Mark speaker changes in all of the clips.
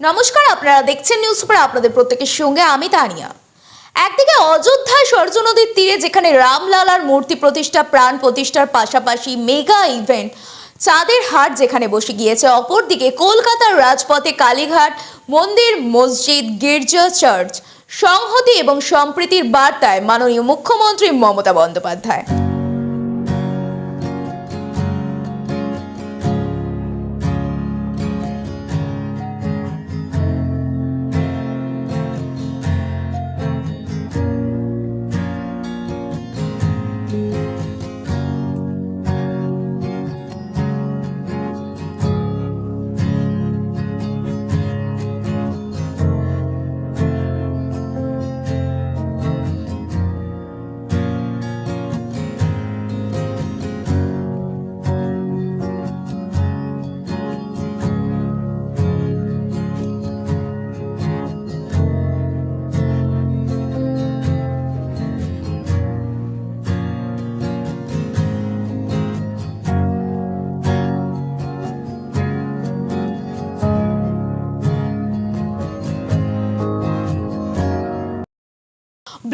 Speaker 1: নমস্কার, আপনারা দেখছেন নিউজ পেপার আপনাদের প্রত্যেকের সঙ্গে আমি তানিয়া। একদিকে অযোধ্যায় সরজু নদীর তীরে যেখানে রামলালার মূর্তি প্রতিষ্ঠা, প্রাণ প্রতিষ্ঠার পাশাপাশি মেগা ইভেন্ট, চাঁদের হাট যেখানে বসে গিয়েছে। অপরদিকে কলকাতার রাজপথে কালীঘাট, মন্দির, মসজিদ, গির্জা, চার্চ, সংহতি এবং সম্প্রীতির বার্তায় মাননীয় মুখ্যমন্ত্রী মমতা বন্দ্যোপাধ্যায়।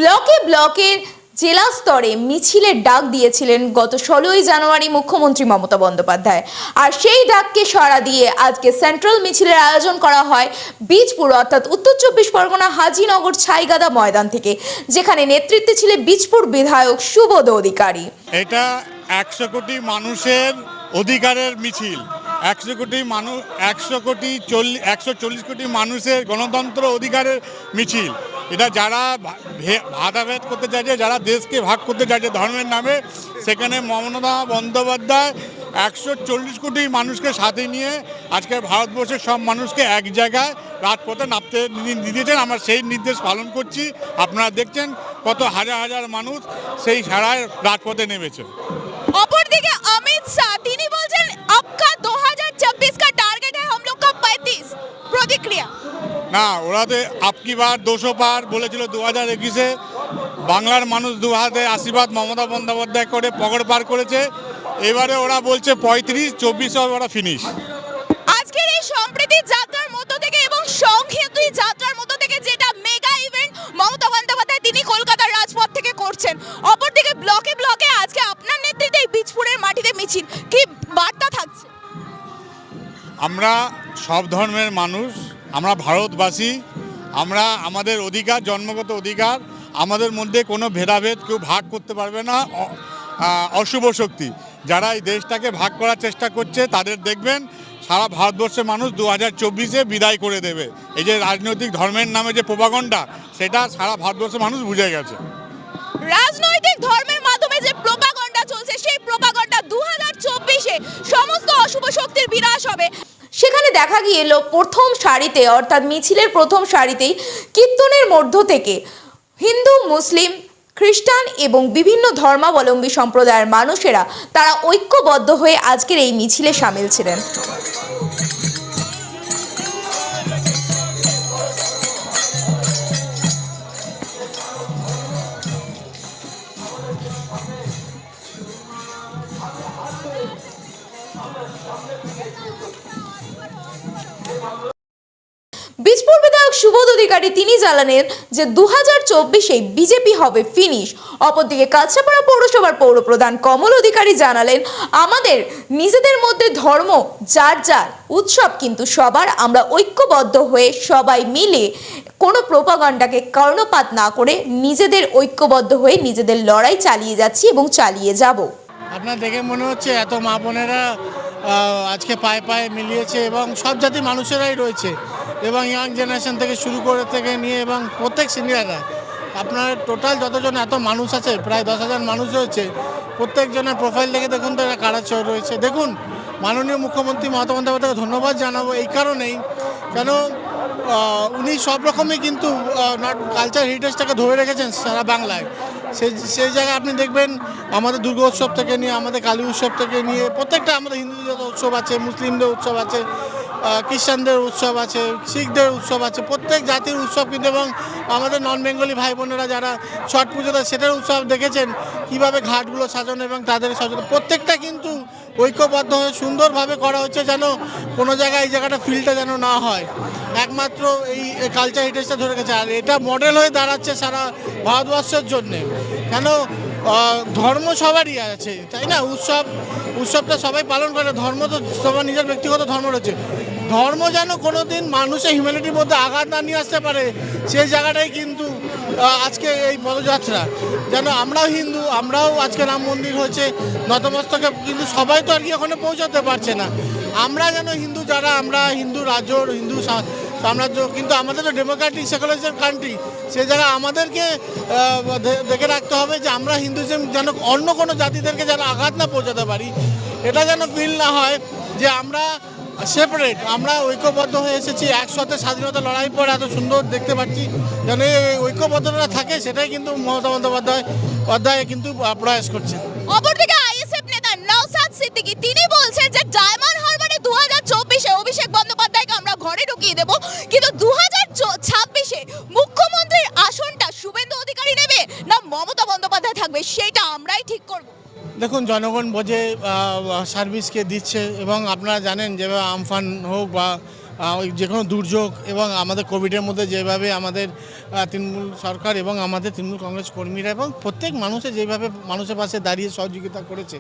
Speaker 1: ব্লকে ব্লকের জেলা স্তরে মিছিলের ডাক দিয়েছিলেন গত ষোলোই জানুয়ারি মুখ্যমন্ত্রী মমতা বন্দ্যোপাধ্যায়। আর সেই ডাককে সাড়া দিয়ে আজকে সেন্ট্রাল মিছিলের আয়োজন করা হয় বীজপুর, অর্থাৎ উত্তর চব্বিশ পরগনা হাজিনগর ছাইগাদা ময়দান থেকে, যেখানে নেতৃত্বে ছিলেন বীজপুর বিধায়ক সুবোধ অধিকারী।
Speaker 2: এটা একশো কোটি মানুষের অধিকারের মিছিল। একশো কোটি মানুষ একশো কোটি চল্লিশ একশো চল্লিশ কোটি মানুষের গণতন্ত্র অধিকারের মিছিল। এটা যারা ভাদাভেদ করতে চাইছে, যারা দেশকে ভাগ করতে চাইছে ধর্মের নামে, সেখানে মমতা বন্দ্যোপাধ্যায় একশো চল্লিশ কোটি মানুষকে সাথে নিয়ে আজকে ভারতবর্ষের সব মানুষকে এক জায়গায় রাজপথে নামতে দিয়েছেন আমরা সেই নির্দেশ পালন করছি। আপনারা দেখছেন কত হাজার হাজার মানুষ সেই ছাড়ায় রাজপথে নেমেছে।
Speaker 3: অপরদিকে অমিত শাহ প্রতিক্রিয়া?
Speaker 2: না ওরা তো আপকি বার দুশো পার বলেছিল দু হাজার একুশে। বাংলার মানুষ দু হাতে আশীর্বাদ মমতা বন্দ্যোপাধ্যায় করে পকড় পার করেছে। এবারে ওরা বলছে পঁয়ত্রিশ চব্বিশে ওরা ফিনিশ
Speaker 3: আজকের এই সম্প্রীতি যাত্রার মধ্য থেকে এবং সংহতি যাত্রার মধ্য থেকে যেটা মেগা ইভেন্ট মমতা বন্দ্যোপাধ্যায় তিনি কলকাতার রাজপথ থেকে করছেন। অপরদিকে ব্লকে ব্লকে আজকে আপনার নেতৃত্বে বীজপুরের মাটিতে মিছিল। কি বার্তা থাকছে?
Speaker 2: আমরা সব ধর্মের মানুষ, আমরা ভারতবাসী, আমরা আমাদের অধিকার, জন্মগত অধিকার, আমাদের মধ্যে কোনো ভেদাভেদ কেউ ভাগ করতে পারবে না অশুভ শক্তি। যারা এই দেশটাকে ভাগ করার চেষ্টা করছে, তাদের দেখবেন সারা ভারতবর্ষের মানুষ দু হাজার চব্বিশে বিদায় করে দেবে। এই যে রাজনৈতিক ধর্মের নামে যে প্রপাগণ্ডা, সেটা সারা ভারতবর্ষের মানুষ বুঝে গেছে।
Speaker 3: রাজনৈতিক ধর্মের
Speaker 1: দেখা গিয়েল প্রথম সারিতে, অর্থাৎ মিছিলের প্রথম সারিতেই কীর্তনের মধ্য থেকে। হিন্দু, মুসলিম, খ্রিস্টান এবং বিভিন্ন ধর্মাবলম্বী সম্প্রদায়ের মানুষেরা তারা ঐক্যবদ্ধ হয়ে আজকের এই মিছিলে সামিল ছিলেন। বীজপুর বিধায়ক সুবোধ অধিকারী তিনি জানালেন যে দু হাজার চব্বিশে বিজেপি হবে ফিনিশ। অপরদিকে কাছাপাড়া পৌরসভার পৌরপ্রধান কমল অধিকারী জানালেন, আমাদের নিজেদের মধ্যে ধর্ম, যার যার উৎসব কিন্তু সবার। আমরা ঐক্যবদ্ধ হয়ে সবাই মিলে কোনো প্রোপাগান্ডাকে কর্ণপাত না করে নিজেদের ঐক্যবদ্ধ হয়ে নিজেদের লড়াই চালিয়ে যাচ্ছি এবং চালিয়ে যাব।
Speaker 4: আপনার দেখে মনে হচ্ছে এত মা বোনেরা আজকে পায়ে পায়ে মিলিয়েছে এবং সব জাতির মানুষেরাই রয়েছে এবং ইয়াং জেনারেশন থেকে শুরু করে থেকে নিয়ে এবং প্রত্যেক সিনিয়ররা আপনার টোটাল যতজন এত মানুষ আছে, প্রায় দশ হাজার মানুষ রয়েছে, প্রত্যেকজনের প্রোফাইল দেখে দেখুন তো এরা কারা চোর রয়েছে। দেখুন, মাননীয় মুখ্যমন্ত্রী মমতা বন্দ্যোপাধ্যায়কে ধন্যবাদ জানাব এই কারণেই। কেন উনি সব রকমই কিন্তু কালচার হেরিটেজটাকে ধরে রেখেছেন সারা বাংলায়। সেই সেই জায়গায় আপনি দেখবেন আমাদের দুর্গা উৎসব থেকে নিয়ে, আমাদের কালী উৎসব থেকে নিয়ে, প্রত্যেকটা আমাদের হিন্দুদের যত উৎসব আছে, মুসলিমদের উৎসব আছে খ্রিস্টানদের উৎসব আছে, শিখদের উৎসব আছে, প্রত্যেক জাতির উৎসব কিন্তু এবং আমাদের নন বেঙ্গলি ভাই বোনেরা যারা ছট পুজোতে সেটার উৎসব দেখেছেন, কীভাবে ঘাটগুলো সাজানো এবং তাদের সাজানো প্রত্যেকটা কিন্তু ঐক্যবদ্ধ হয়ে সুন্দরভাবে করা হচ্ছে যেন কোনো জায়গায় এই জায়গাটা ফিলটা যেন না হয়। একমাত্র এই কালচার হেরিটেজটা ধরে গেছে। আর এটা মডেল হয়ে দাঁড়াচ্ছে সারা ভারতবর্ষের জন্যে। কেন? ধর্ম সবারই আছে, তাই না? উৎসব, উৎসবটা সবাই পালন করে। ধর্ম তো সবার নিজের ব্যক্তিগত ধর্ম রয়েছে। ধর্ম যেন কোনো দিন মানুষের হিউম্যানিটির মধ্যে আঘাত না নিয়ে আসতে পারে, সেই জায়গাটাই কিন্তু আজকে এই পদযাত্রা। যেন আমরাও হিন্দু, আমরাও আজকে রাম মন্দির হয়েছে, নতমস্তকে কিন্তু সবাই তো আর কি ওখানে পৌঁছাতে পারছে না। আমরা যেন হিন্দু যারা, আমরা হিন্দু রাজ্য, হিন্দু সাম্রাজ্য, কিন্তু আমাদের তো ডেমোক্রেটিক সেকুলারিজম কান্ট্রি সে জায়গায় আমাদেরকে দেখে রাখতে হবে যে আমরা হিন্দুজম যেন অন্য কোনো জাতিদেরকে যেন আঘাত না পৌঁছাতে পারি। এটা যেন ফিল না হয় যে আমরা সেপারেট আমরা ঐক্যবদ্ধ হয়ে এসেছি, একসাথে স্বাধীনতা লড়াই পর এত সুন্দর দেখতে পাচ্ছি, যেন এই ঐক্যবদ্ধতা থাকে, সেটাই কিন্তু মমতা বন্দ্যোপাধ্যায় অধ্যায় কিন্তু প্রয়াস করছে
Speaker 1: অপরদিকে আইএসএফ নেতা নওসাদ সিদ্দিকী, তিনি বলছেন যে ডায়মন্ড হারবারে দু হাজার চব্বিশে অভিষেক বন্দ্যোপাধ্যায়কে আমরা ঘরে ঢুকিয়ে দেব, কিন্তু দু হাজার ছাব্বিশে মুখ্যমন্ত্রীর আসনটা শুভেন্দু অধিকারী নেবে না মমতা বন্দ্যোপাধ্যায় থাকবে, সেটা আমরাই ঠিক করব?
Speaker 4: দেখুন, জনগণ বোঝে সার্ভিসকে দিচ্ছে এবং আপনারা জানেন যেভাবে আমফান হোক বা যে কোনো দুর্যোগ এবং আমাদের কোভিডের মধ্যে যেভাবে আমাদের তৃণমূল সরকার এবং আমাদের তৃণমূল কংগ্রেস কর্মীরা এবং প্রত্যেক মানুষে যেভাবে মানুষের পাশে দাঁড়িয়ে সহযোগিতা করেছে,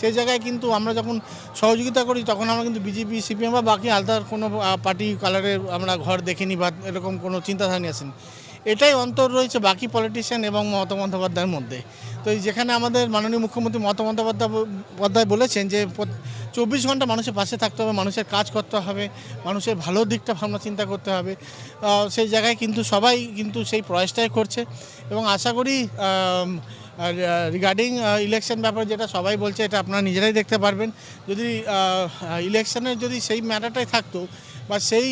Speaker 4: সেই জায়গায় কিন্তু আমরা যখন সহযোগিতা করি তখন আমরা কিন্তু বিজেপি সিপিএম বা বাকি আলাদা কোনো পার্টি কালারের আমরা ঘর দেখিনি বা এরকম কোনো চিন্তাধারা নিয়ে আসেনি। এটাই অন্তর রয়েছে বাকি পলিটিশিয়ান এবং মমতা বন্দ্যোপাধ্যায়ের মধ্যে। তো যেখানে আমাদের মাননীয় মুখ্যমন্ত্রী মমতা বন্দ্যোপাধ্যায় বলেছেন যে চব্বিশ ঘণ্টা মানুষের পাশে থাকতে হবে, মানুষের কাজ করতে হবে, মানুষের ভালো দিকটা ভাবনা চিন্তা করতে হবে। সেই জায়গায় কিন্তু সবাই কিন্তু সেই প্রয়াসটাই করছে এবং আশা করি রিগার্ডিং ইলেকশন ব্যাপারে যেটা সবাই বলছে, এটা আপনারা নিজেরাই দেখতে পারবেন। যদি ইলেকশনের যদি সেই ম্যাটারটাই থাকতো বা সেই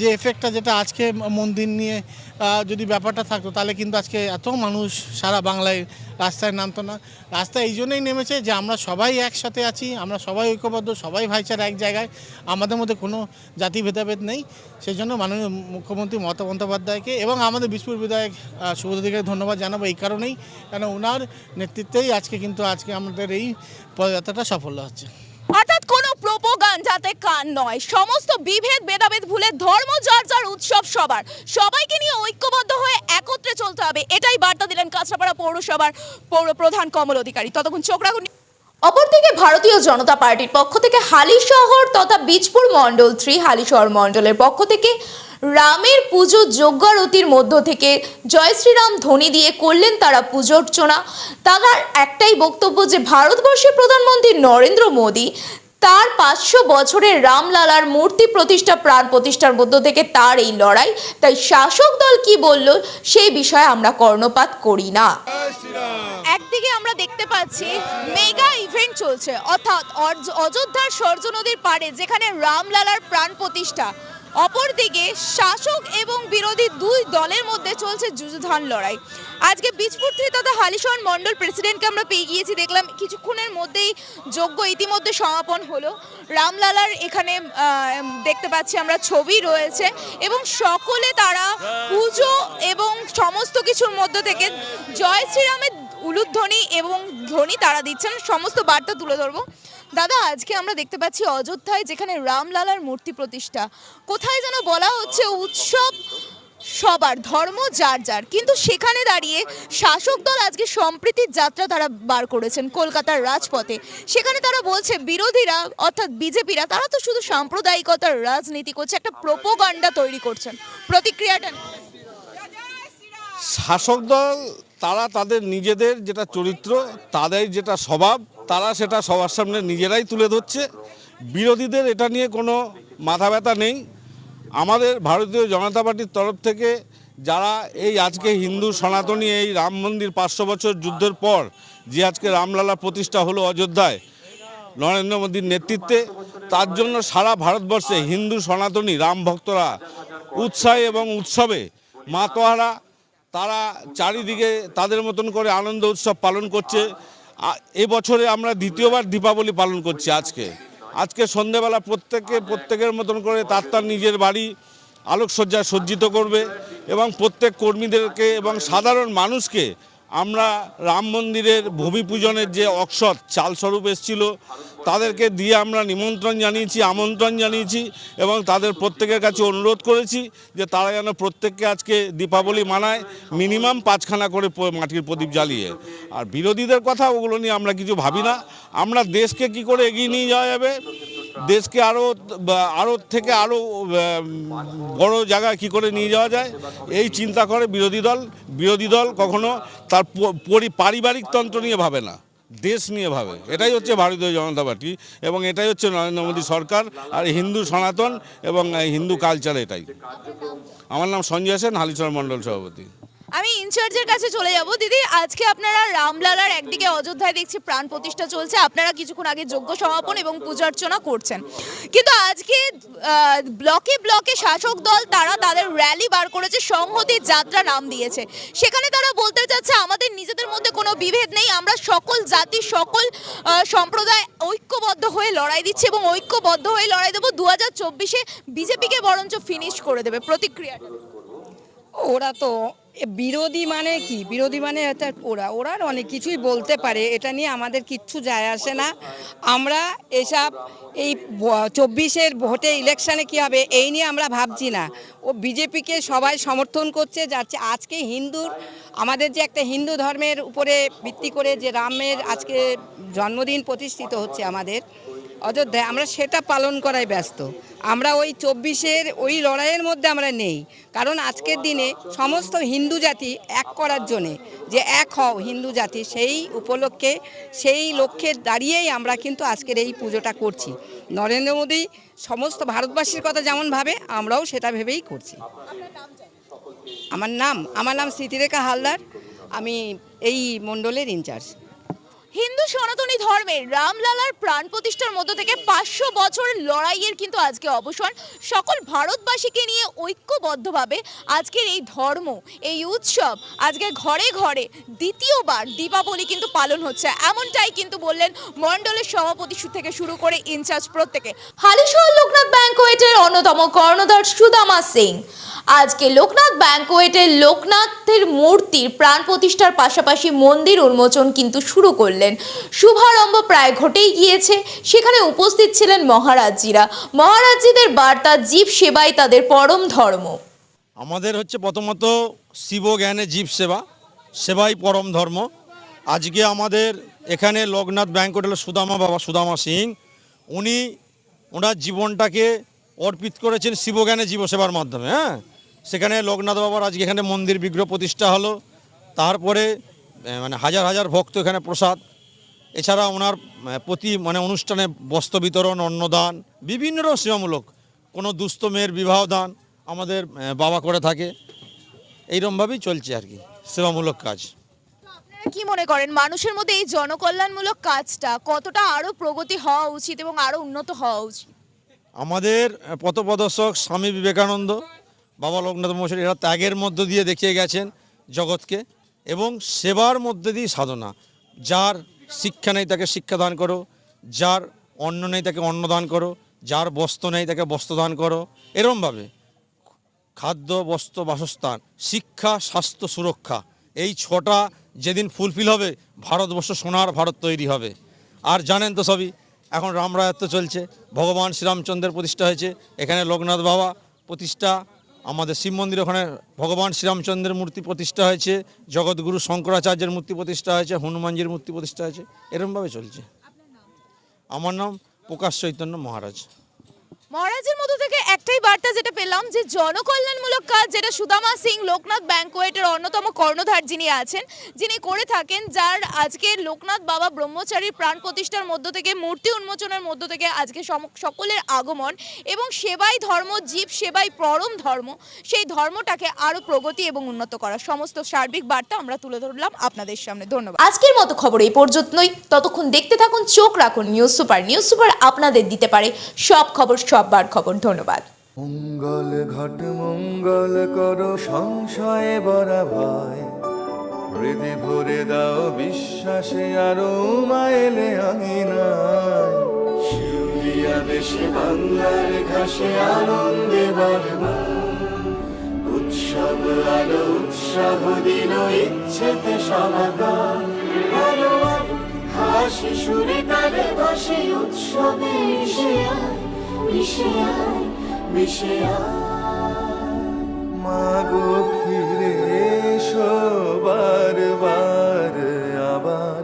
Speaker 4: যে এফেক্টটা যেটা আজকে মন্দির নিয়ে যদি ব্যাপারটা থাকতো, তাহলে কিন্তু আজকে এত মানুষ সারা বাংলায় রাস্তায় নামতো না। রাস্তায় এই জন্যই নেমেছে যে আমরা সবাই একসাথে আছি, আমরা সবাই ঐক্যবদ্ধ, সবাই ভাইচারা এক জায়গায়। আমাদের মধ্যে কোনো জাতি ভেদাভেদ নেই। সেই জন্য মাননীয় মুখ্যমন্ত্রী মমতা বন্দ্যোপাধ্যায়কে এবং আমাদের বিষ্ণুর বিধায়ক শুভদিকে ধন্যবাদ জানাব এই কারণেই, কেন ওনার নেতৃত্বেই আজকে কিন্তু, আজকে আমাদের এই পদযাত্রাটা সফল হচ্ছে।
Speaker 1: অর্থাৎ প্রোপোগান্ডাতে কান নয়। সমস্ত বিভেদ, ভেদাভেদ ভুলে ধর্ম, যার উৎসব সবার। সবাইকে নিয়ে ঐক্যবদ্ধ হয়ে একত্রে চলতে হবে। এটাই বার্তা দিলেন কাঁচরাপাড়া পৌরসভার পৌর প্রধান কমল অধিকারী। ততক্ষণ চোখ
Speaker 5: অপরদিকে ভারতীয় জনতা পার্টির পক্ষ থেকে হালিশহর তথা বীজপুর মণ্ডল থ্রি হালিশহর মণ্ডলের পক্ষ থেকে রামের পুজো যজ্ঞারতির মধ্য থেকে জয় শ্রীরাম ধ্বনি দিয়ে করলেন তারা পুজো অর্চনা। তার একটাই বক্তব্য যে ভারতবর্ষের প্রধানমন্ত্রী নরেন্দ্র মোদী তার পাঁচশো বছরের রামলালার মূর্তি প্রতিষ্ঠা প্রাণ প্রতিষ্ঠার মধ্য থেকে তার এই লড়াই। তাই শাসক দল কি বলল, সেই বিষয়ে আমরা কর্ণপাত করি না।
Speaker 1: একদিকে আমরা দেখতে পাচ্ছি মেগা ইভেন্ট চলছে, অর্থাৎ অযোধ্যার সর্য নদীর পাড়ে যেখানে রামলালার প্রাণ প্রতিষ্ঠা। অপরদিকে শাসক এবং বিরোধী দুই দলের মধ্যে চলছে যুযুধান লড়াই। আজকে বীজপুর থেকে তথা হালিশহর মণ্ডল প্রেসিডেন্টকে আমরা পেয়ে গিয়েছি, দেখলাম কিছুক্ষণের মধ্যেই যোগ্য ইতিমধ্যে সমাপন হলো। রামলালার এখানে দেখতে পাচ্ছি আমরা ছবি রয়েছে এবং সকলে তারা পুজো এবং সমস্ত কিছুর মধ্য থেকে জয় শ্রীরামের উলুধ্বনি এবং ধ্বনি তারা দিচ্ছেন। সমস্ত বার্তা তুলে ধরবো। দাদা, আজকে আমরা দেখতে পাচ্ছি অযোধ্যায় যেখানে রামলালার মূর্তি প্রতিষ্ঠা। কোথায় যেন বলা হচ্ছে উৎসব সবার, ধর্ম যার যার। কিন্তু সেখানে দাঁড়িয়ে শাসক দল আজকে সম্প্রীতির যাত্রা তারা বার করেছেন কলকাতার রাজপথে। সেখানে তারা বলছে, বিরোধীরা অর্থাৎ বিজেপিরা, তারা তো শুধু সাম্প্রদায়িকতার রাজনীতি করছে, একটা প্রোপোগান্ডা তৈরি করছেন। প্রতিক্রিয়াটা।
Speaker 6: শাসক দল, তারা তাদের নিজেদের যেটা চরিত্র, তাদের যেটা স্বভাব তারা সেটা সবার সামনে নিজেরাই তুলে ধরছে। বিরোধীদের এটা নিয়ে কোনো মাথা ব্যথা নেই। আমাদের ভারতীয় জনতা পার্টির তরফ থেকে যারা এই আজকে হিন্দু সনাতনী এই রাম মন্দির পাঁচশো বছর যুদ্ধের পর যে আজকে রামলালা প্রতিষ্ঠা হলো অযোধ্যায় নরেন্দ্র মোদীর নেতৃত্বে, তার জন্য সারা ভারতবর্ষে হিন্দু সনাতনী রাম ভক্তরা উৎসাহে এবং উৎসবে মাতোয়ারা তারা চারিদিকে তাদের মতন করে আনন্দ উৎসব পালন করছে। এবছরে আমরা দ্বিতীয়বার দীপাবলি পালন করছি আজকে। আজকে সন্ধেবেলা প্রত্যেকে প্রত্যেকের মতন করে তার তার নিজের বাড়ি আলোকসজ্জায় সজ্জিত করবে এবং প্রত্যেক কর্মীদেরকে এবং সাধারণ মানুষকে আমরা রাম মন্দিরের ভূমি পূজনের যে অক্ষত চালস্বরূপ এসেছিল, তাদেরকে দিয়ে আমরা নিমন্ত্রণ জানিয়েছি, আমন্ত্রণ জানিয়েছি এবং তাদের প্রত্যেকের কাছে অনুরোধ করেছি যে তারা যেন প্রত্যেককে আজকে দীপাবলি মানায়, মিনিমাম পাঁচখানা করে মাটির প্রদীপ জ্বালিয়ে। আর বিরোধীদের কথা ওগুলো নিয়ে আমরা কিছু ভাবি না। আমরা দেশকে কি করে এগিয়ে নিয়ে যাওয়া যাবে? দেশকে আরও আরও থেকে আরও বড় জায়গায় কি করে নিয়ে যাওয়া যায়? এই চিন্তা করে বিরোধী দল বিরোধী দল কখনো তার পারিবারিক তন্ত্র নিয়ে ভাবে না, দেশ নিয়ে ভাবে। এটাই হচ্ছে ভারতীয় জনতা পার্টি এবং এটাই হচ্ছে নরেন্দ্র মোদী সরকার আর হিন্দু সনাতন এবং হিন্দু কালচার এটাই। আমার নাম সঞ্জয় সেন হালিচর মণ্ডল সভাপতি।
Speaker 1: আমি ইনচার্জের কাছে চলে যাব। দিদি, আজকে আপনারা রামলালার একদিকে অযোধ্যায় দেখছি, প্রাণ প্রতিষ্ঠা চলছে। আপনারা কিছুক্ষণ আগে যোগ্য সমাপন এবং পূজা অর্চনা করছেন। কিন্তু আজকে ব্লকে ব্লকে শাসক দল, তারা তাদের র্যালি বার করেছে, সংহতি যাত্রা নাম দিয়েছে। সেখানে তারা বলতে চাচ্ছে, আমাদের নিজেদের মধ্যে কোনো বিভেদ নেই, আমরা সকল জাতি, সকল সম্প্রদায় ঐক্যবদ্ধ হয়ে লড়াই দিচ্ছি এবং ঐক্যবদ্ধ হয়ে লড়াই দেবো। দু হাজার চব্বিশে বিজেপিকে বরঞ্চ ফিনিশ করে দেবে। প্রতিক্রিয়াটা।
Speaker 7: ওরা তো বিরোধী মানে কি? বিরোধী মানে ওরা ওরা অনেক কিছুই বলতে পারে, এটা নিয়ে আমাদের কিচ্ছু যায় আসে না। আমরা এসব এই চব্বিশের ভোটে ইলেকশানে কি হবে, এই নিয়ে আমরা ভাবছি না। ও বিজেপিকে সবাই সমর্থন করছে যাচ্ছে আজকে হিন্দুর, আমাদের যে একটা হিন্দু ধর্মের উপরে ভিত্তি করে যে রামের আজকে জন্মদিন প্রতিষ্ঠিত হচ্ছে আমাদের অযোধ্যায় আমরা সেটা পালন করায় ব্যস্ত। আমরা ওই চব্বিশের ওই লড়াইয়ের মধ্যে আমরা নেই। কারণ আজকের দিনে সমস্ত হিন্দু জাতি এক করার জন্যে যে এক হও হিন্দু জাতি, সেই উপলক্ষে, সেই লক্ষ্যে দাঁড়িয়েই আমরা কিন্তু আজকের এই পুজোটা করছি। নরেন্দ্র মোদী সমস্ত ভারতবাসীর কথা যেমন ভাবে, আমরাও সেটা ভেবেই করছি। আমার নাম আমার নাম স্মৃতিরেখা হালদার। আমি এই মণ্ডলের ইনচার্জ
Speaker 1: হিন্দু সনাতনী ধর্মের রামলালার প্রাণ প্রতিষ্ঠার মধ্য থেকে পাঁচশো বছরের লড়াইয়ের কিন্তু আজকে অবসান সকল ভারতবাসীকে নিয়ে ঐক্যবদ্ধভাবে আজকের এই ধর্ম, এই উৎসব আজকে ঘরে ঘরে দ্বিতীয়বার দীপাবলি কিন্তু পালন হচ্ছে। এমনটাই কিন্তু বললেন মণ্ডলের সভাপতি থেকে শুরু করে ইনচার্জ প্রত্যেকে।
Speaker 5: হালিশহর লোকনাথ ব্যাংকোয়েটের অন্যতম কর্ণধার সুদামা সিং। আজকে লোকনাথ ব্যাংকোয়েটের লোকনাথের মূর্তির প্রাণ প্রতিষ্ঠার পাশাপাশি মন্দির উন্মোচন কিন্তু শুরু করলেন। শুভারম্ভ প্রায় ঘটেই গিয়েছে। সেখানে উপস্থিত ছিলেন মহারাজজিরা মহারাজজিদের বার্তা, জীব সেবাই তাদের পরম ধর্ম।
Speaker 8: আমাদের হচ্ছে প্রথমত শিব জ্ঞানে জীব সেবা। সেবাই পরম ধর্ম। আজকে আমাদের এখানে লোকনাথ ব্যাংক হোটেল সুদামা বাবা, সুদামা সিং, উনি ওনার জীবনটাকে অর্পিত করেছেন শিবজ্ঞানে জীব সেবার মাধ্যমে হ্যাঁ? সেখানে লোকনাথ বাবার আজকে এখানে মন্দির বিগ্রহ প্রতিষ্ঠা হলো। তারপরে মানে হাজার হাজার ভক্ত এখানে প্রসাদ এছাড়া ওনার প্রতি মানে অনুষ্ঠানে বস্ত্র বিতরণ অন্নদান বিভিন্ন রকম সেবামূলক কোনো দুস্থ মেয়ের বিবাহ দান আমাদের বাবা করে থাকে। এইরকমভাবেই চলছে আর কি সেবামূলক কাজ।
Speaker 1: কি মনে করেন মানুষের মধ্যে এই জনকল্যাণমূলক কাজটা কতটা আরও প্রগতি হওয়া উচিত এবং আরও উন্নত হওয়া উচিত?
Speaker 8: আমাদের পথপ্রদর্শক স্বামী বিবেকানন্দ বাবা লোকনাথ মশাই এরা ত্যাগের মধ্য দিয়ে দেখিয়ে গেছেন জগৎকে এবং সেবার মধ্যে দিয়ে সাধনা যার শিক্ষা নেই তাকে শিক্ষাদান করো, যার অন্ন নেই তাকে অন্ন দান করো, যার বস্ত্র নেই তাকে বস্ত্র দান করো। এরমভাবে খাদ্য, বস্ত্র, বাসস্থান, শিক্ষা, স্বাস্থ্য, সুরক্ষা, এই ছটা যেদিন ফুলফিল হবে, ভারতবর্ষ, সোনার ভারত তৈরি হবে। আর জানেন তো সবই, এখন রামরায়ত্ব চলছে, ভগবান শ্রীরামচন্দ্রের প্রতিষ্ঠা হয়েছে, এখানে লোকনাথ বাবা প্রতিষ্ঠা আমাদের শিব মন্দির ওখানে ভগবান শ্রীরামচন্দ্রের মূর্তি প্রতিষ্ঠা হয়েছে জগৎগুরু শঙ্করাচার্যের মূর্তি প্রতিষ্ঠা হয়েছে হনুমানজির মূর্তি প্রতিষ্ঠা হয়েছে এরমভাবে চলছে। আমার নাম প্রকাশ চৈতন্য মহারাজ।
Speaker 1: মহারাজের মধ্য থেকে একটাই বার্তা যেটা পেলাম যে জনকল্যাণমূলক কাজ যেটা সুদামা সিং লোকনাথ ব্যাংকোয়েটের অন্যতম কর্ণধার যিনি আছেন, যিনি করে থাকেন, যার আজকে লোকনাথ বাবা ব্রহ্মচারীর প্রাণ প্রতিষ্ঠার মধ্য থেকে, মূর্তি উন্মোচনের মধ্য থেকে আজকে সকলের আগমন এবং সেবাই ধর্ম, জীব সেবাই পরম ধর্ম, সেই ধর্মটাকে আরও প্রগতি এবং উন্নত করা। সমস্ত সার্বিক বার্তা আমরা তুলে ধরলাম আপনাদের সামনে। ধন্যবাদ।
Speaker 5: আজকের মতো খবর এই পর্যন্তই। ততক্ষণ দেখতে থাকুন, চোখ রাখুন নিউজ সুপার। নিউজ সুপার আপনাদের দিতে পারে সব খবর সববার খবর, ধন্যবাদ।
Speaker 9: মঙ্গল ঘট মঙ্গল করো, সংশয়ে বরা ভয় হৃদে ভরে দাও, বিশ্বাসে আরও মাইলে আঙিনায়। শিউলিয়া দেশে, বাংলার ঘাসে আনন্দে বর্মা। উৎসব আলো, উৎসাহ দিল, ইচ্ছেতে সমাকার হাসি সুরে তালে ভাসে উৎসবে মিশে আয় মিশে মাগো ফিরে এসো বারবার আবার।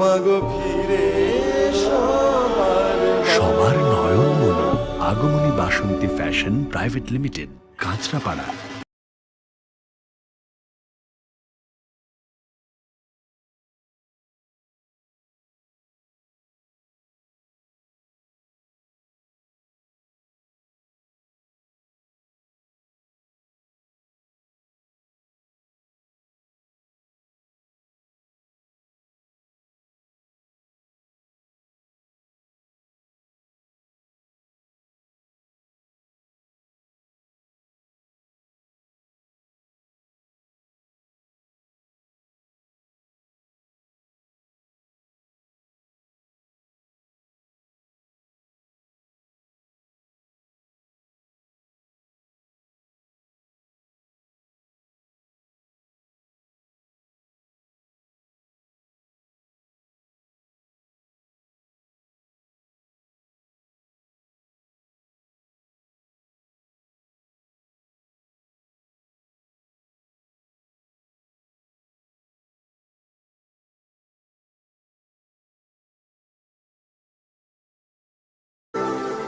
Speaker 9: মাগো ফিরে এসো
Speaker 10: সবার নয়ন মনো Agamani Basanti fashion private limited, Kanchrapara.